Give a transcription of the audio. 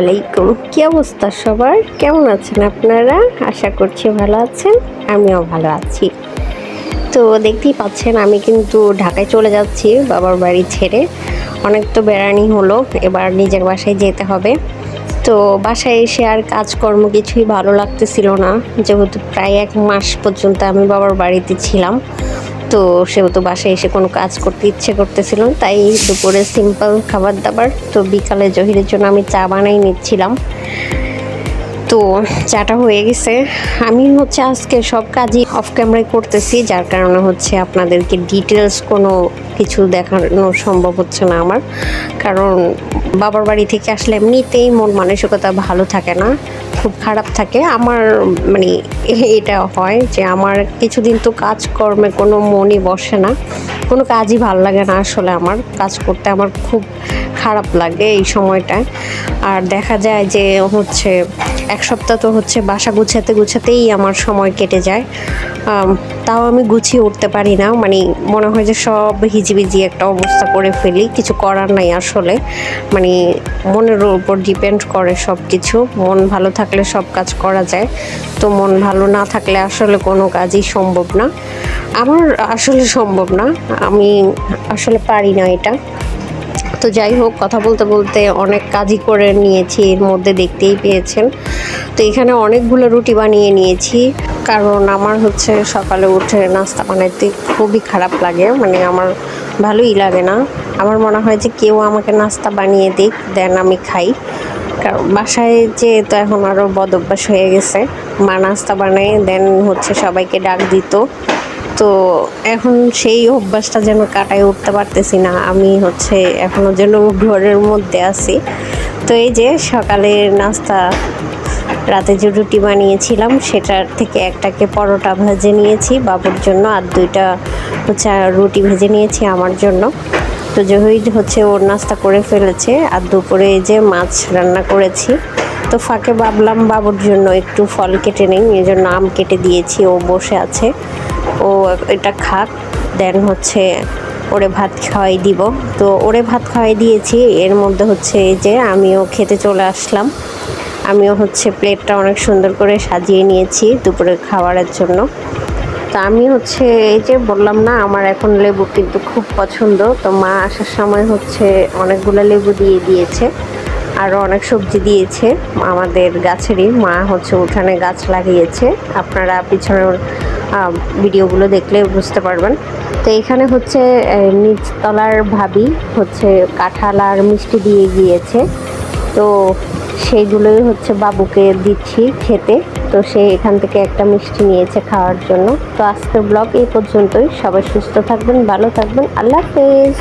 আলাইকুম। কি অবস্থা সবার? কেমন আছেন আপনারা? আশা করছি ভালো আছেন, আমিও ভালো আছি। তো দেখতেই পাচ্ছেন, আমি কিন্তু ঢাকায় চলে যাচ্ছি বাবার বাড়ি ছেড়ে। অনেক তো বেড়ানি হলো, এবার নিজের বাসায় যেতে হবে। তো বাসায় এসে আর কাজকর্ম কিছুই ভালো লাগতেছিল না। যেহেতু প্রায় এক মাস পর্যন্ত আমি বাবার বাড়িতে ছিলাম। তো সেহেতু বাসায় এসে কোনো কাজ করতে ইচ্ছে করতেছিল তাই দুপুরে সিম্পল খাবার দাবার তো বিকালে জহিরের জন্য আমি চা বানাই নিচ্ছিলাম। তো চাটা হয়ে গেছে। আমি হচ্ছে আজকে সব কাজই অফ ক্যামেরায় করতেছি, যার কারণে হচ্ছে আপনাদেরকে ডিটেলস কোনো কিছু দেখানো সম্ভব হচ্ছে না আমার। কারণ বাবার বাড়ি থেকে আসলে এমনিতেই মন মানসিকতা ভালো থাকে না। খুব খারাপ থাকে। আমার মানে এটা হয় যে আমার কিছুদিন তো কাজকর্মে কোনো মনই বসে না। কোনো কাজই ভালো লাগে না আসলে আমার। কাজ করতে আমার খুব খারাপ লাগে এই সময়টায়। আর দেখা যায় যে হচ্ছে এক সপ্তাহ তো হচ্ছে বাসা গুছাতে গুছাতেই আমার সময় কেটে যায়। তাও আমি গুছিয়ে উঠতে পারি না। মানে মনে হয় যে সব হিজিবিজি একটা অবস্থা করে ফেলি। কিছু করার নাই আসলে। মানে মনের উপর ডিপেন্ড করে সব কিছু মন ভালো থাকলে সব কাজ করা যায়। তো মন ভালো না থাকলে আসলে কোনো কাজই সম্ভব না। আমার আসলে সম্ভব না। আমি আসলে পারি না এটা। তো যাই হোক, কথা বলতে বলতে অনেক কাজই করে নিয়েছি, এর মধ্যে দেখতেই পেয়েছেন। তো এখানে অনেকগুলো রুটি বানিয়ে নিয়েছি, কারণ আমার হচ্ছে সকালে উঠে নাস্তা বানাইতে খুবই খারাপ লাগে মানে আমার ভালোই লাগে না। আমার মনে হয় যে কেউ আমাকে নাস্তা বানিয়ে দিক, দেন আমি খাই। কারণ বাসায় যে তো এখন আরও বদ অভ্যাস হয়ে গেছে, মা নাস্তা বানায়, দেন হচ্ছে সবাইকে ডাক দিত। তো এখন সেই অভ্যাসটা যেন কাটায় উঠতে পারতেছি না। আমি হচ্ছে এখনও যেন ঘরের মধ্যে আছি। তো এই যে সকালের নাস্তা, রাতে যে রুটি বানিয়েছিলাম, সেটার থেকে একটাকে পরোটা ভেজে নিয়েছি, বাবুর জন্য, আর দুইটা হচ্ছে রুটি ভেজে নিয়েছি আমার জন্য। তো জহির হচ্ছে ওর নাস্তা করে ফেলেছে, আর দুপুরে এই যে মাছ রান্না করেছি। তো ফাঁকে ভাবলাম বাবুর জন্য একটু ফল কেটে নেই এই জন্য আম কেটে দিয়েছি, ও বসে আছে। ও এটা খাক দেন হচ্ছে ওরে ভাত খাওয়াই দিব। তো ওরে ভাত খাওয়াই দিয়েছি, এর মধ্যে হচ্ছে এই যে আমিও খেতে চলে আসলাম। আমিও হচ্ছে প্লেটটা অনেক সুন্দর করে সাজিয়ে নিয়েছি দুপুরে খাবারের জন্য। তো আমি হচ্ছে এই যে বললাম না, আমার এখন লেবু কিন্তু খুব পছন্দ। তো মা আসার সময় হচ্ছে অনেকগুলো লেবু দিয়ে দিয়েছে আরও অনেক সবজি দিয়েছে আমাদের গাছেরই। মা হচ্ছে উঠানে গাছ লাগিয়েছে। আপনারা পিছনের ভিডিওগুলো দেখলে বুঝতে পারবেন। তো এখানে হচ্ছে নিচতলার ভাবি হচ্ছে কাঁঠাল আর মিষ্টি দিয়ে গিয়েছে। তো সেইগুলোই হচ্ছে বাবুকে দিচ্ছি খেতে। তো সে এখান থেকে একটা মিষ্টি নিয়েছে খাওয়ার জন্য। তো আজকের ব্লগ এই পর্যন্তই। সবাই সুস্থ থাকবেন, ভালো থাকবেন। আল্লাহ হাফেজ।